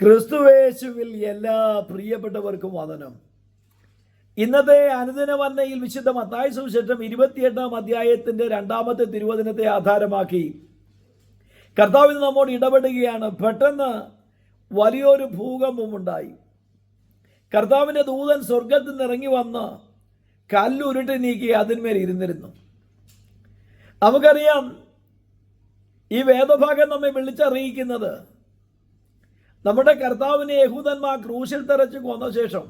ക്രിസ്തുവേശുവിൽ എല്ലാ പ്രിയപ്പെട്ടവർക്കും വന്ദനം. ഇന്നത്തെ അനുദിന വന്നയിൽ വിശുദ്ധ മത്തായ സുവിശേഷം ഇരുപത്തിയെട്ടാം അധ്യായത്തിന്റെ രണ്ടാമത്തെ തിരുവചനത്തെ ആധാരമാക്കി കർത്താവിന് നമ്മോട് ഇടപെടുകയാണ്. പെട്ടെന്ന് വലിയൊരു ഭൂകമ്പം ഉണ്ടായി. കർത്താവിന്റെ ദൂതൻ സ്വർഗത്തിൽ നിറങ്ങി വന്ന് കല്ലുരുട്ടി നീക്കി അതിന്മേൽ ഇരുന്നിരുന്നു. നമുക്കറിയാം ഈ വേദഭാഗം നമ്മെ വിളിച്ചറിയിക്കുന്നത് നമ്മുടെ കർത്താവിനെ യഹൂദന്മാർ ക്രൂശിൽ തെറച്ച് കൊന്ന ശേഷം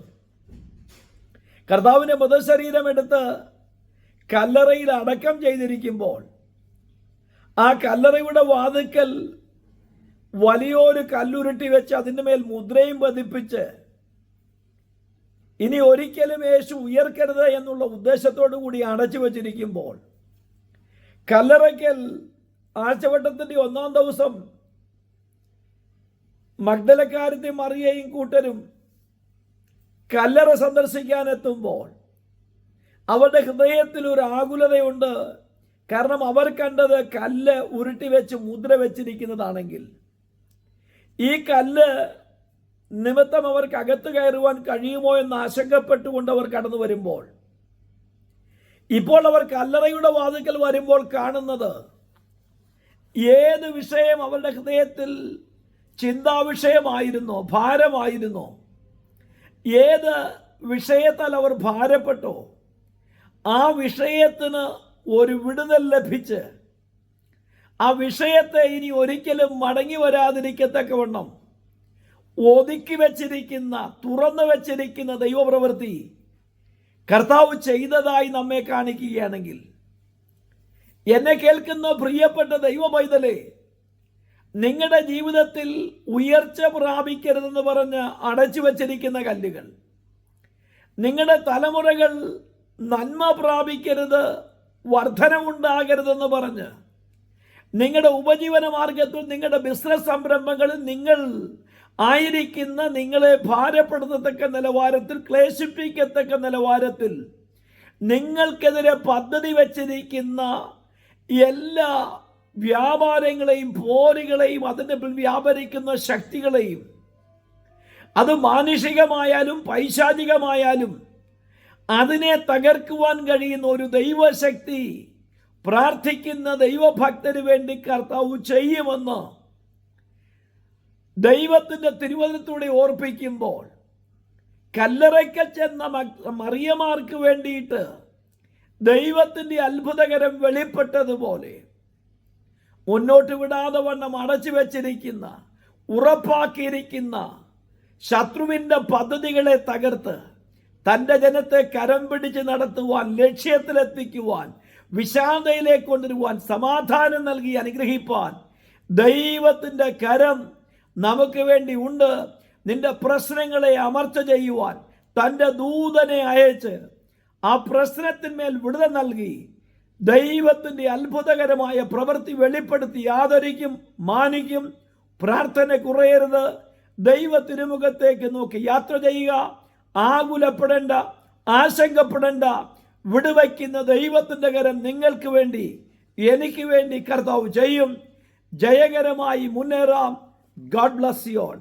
കർത്താവിന്റെ മൃതശരീരം എടുത്ത് കല്ലറയിൽ അടക്കം ചെയ്തിരിക്കുമ്പോൾ ആ കല്ലറയുടെ വാതുക്കൽ വലിയൊരു കല്ലുരുട്ടി വെച്ച് അതിന്റെ മേൽ മുദ്രയും പതിപ്പിച്ച് ഇനി ഒരിക്കലും യേശു ഉയർക്കരുത് എന്നുള്ള ഉദ്ദേശത്തോടു കൂടി അടച്ചു വച്ചിരിക്കുമ്പോൾ കല്ലറയ്ക്കൽ ആഴ്ചവട്ടത്തിന്റെ ഒന്നാം ദിവസം മഗ്ദലക്കാരത്തെ മറിയയും കൂട്ടരും കല്ലറ സന്ദർശിക്കാൻ എത്തുമ്പോൾ അവരുടെ ഹൃദയത്തിൽ ഒരു ആകുലതയുണ്ട്. കാരണം അവർ കണ്ടത് കല്ല് ഉരുട്ടി വെച്ച് മുദ്ര വെച്ചിരിക്കുന്നതാണെങ്കിൽ ഈ കല്ല് നിമിത്തം അവർക്ക് അകത്ത് കയറുവാൻ കഴിയുമോ എന്ന് ആശങ്കപ്പെട്ടുകൊണ്ട് അവർ കടന്നു വരുമ്പോൾ ഇപ്പോൾ അവർ കല്ലറയുടെ വാതിക്കൽ വരുമ്പോൾ കാണുന്നത് ഏത് വിഷയം അവരുടെ ഹൃദയത്തിൽ ചിന്താവിഷയമായിരുന്നോ ഭാരമായിരുന്നോ. ഏത് വിഷയത്താൽ അവർ ഭാരപ്പെട്ടോ ആ വിഷയത്തിന് ഒരു വിടുതൽ ലഭിച്ച് ആ വിഷയത്തെ ഇനി ഒരിക്കലും മടങ്ങി വരാതിരിക്കത്തക്കവണ്ണം ഒതുക്കി വച്ചിരിക്കുന്ന തുറന്നു വച്ചിരിക്കുന്ന ദൈവപ്രവൃത്തി കർത്താവ് ചെയ്തതായി നമ്മെ കാണിക്കുകയാണെങ്കിൽ എന്നെ കേൾക്കുന്ന പ്രിയപ്പെട്ട ദൈവ പൈതലേ നിങ്ങളുടെ ജീവിതത്തിൽ ഉയർച്ച പ്രാപിക്കരുതെന്ന് പറഞ്ഞ് അടച്ചു വച്ചിരിക്കുന്ന കല്ലുകൾ. നിങ്ങളുടെ തലമുറകൾ നന്മ പ്രാപിക്കരുത് വർധനമുണ്ടാകരുതെന്ന് പറഞ്ഞ് നിങ്ങളുടെ ഉപജീവന മാർഗത്തിൽ നിങ്ങളുടെ ബിസിനസ് സംരംഭങ്ങളിൽ നിങ്ങൾ ആയിരിക്കുന്ന നിങ്ങളെ ഭാരപ്പെടുത്തത്തക്ക നിലവാരത്തിൽ ക്ലേശിപ്പിക്കത്തക്ക നിലവാരത്തിൽ നിങ്ങൾക്കെതിരെ പദ്ധതി വച്ചിരിക്കുന്ന എല്ലാ വ്യാപാരങ്ങളെയും പോരുകളെയും അതിന്റെ വ്യാപരിക്കുന്ന ശക്തികളെയും അത് മാനുഷികമായാലും പൈശാചികമായാലും അതിനെ തകർക്കുവാൻ കഴിയുന്ന ഒരു ദൈവശക്തി പ്രാർത്ഥിക്കുന്ന ദൈവഭക്തന് വേണ്ടി കർത്താവ് ചെയ്യുമെന്ന് ദൈവത്തിന്റെ തിരുവനന്തപുരത്തൂടെ ഓർപ്പിക്കുമ്പോൾ കല്ലറയ്ക്കൽ ചെന്ന മറിയമാർക്ക് വേണ്ടിയിട്ട് ദൈവത്തിന്റെ അത്ഭുതകരം വെളിപ്പെട്ടതുപോലെ മുന്നോട്ട് വിടാതെ വണ്ണം അടച്ചു വെച്ചിരിക്കുന്ന ഉറപ്പാക്കിയിരിക്കുന്ന ശത്രുവിന്റെ പദ്ധതികളെ തകർത്ത് തന്റെ ജനത്തെ കരം പിടിച്ച് നടത്തുവാൻ ലക്ഷ്യത്തിലെത്തിക്കുവാൻ വിശാന്തയിലേക്ക് കൊണ്ടുവരുവാൻ സമാധാനം നൽകി അനുഗ്രഹിപ്പാൻ ദൈവത്തിന്റെ കരം നമുക്ക് വേണ്ടി ഉണ്ട്. നിന്റെ പ്രശ്നങ്ങളെ അമർച്ച ചെയ്യുവാൻ തന്റെ ദൂതനെ അയച്ച് ആ പ്രശ്നത്തിന്മേൽ വിടുതൽ നൽകി. ദൈവത്തിന്റെ അത്ഭുതകരമായ പ്രവൃത്തി വെളിപ്പെടുത്തി ആദരിക്കും മാനിക്കും പ്രാർത്ഥന കുറയരുത്. ദൈവ തിരുമുഖത്തേക്ക് നോക്കി യാത്ര ചെയ്യുക. ആകുലപ്പെടേണ്ട ആശങ്കപ്പെടേണ്ട വിടുവയ്ക്കുന്ന ദൈവത്തിന്റെ കരം നിങ്ങൾക്ക് വേണ്ടി എനിക്ക് വേണ്ടി കർത്താവ് ചെയ്യും. ജയകരമായി മുന്നേറാം. God bless you all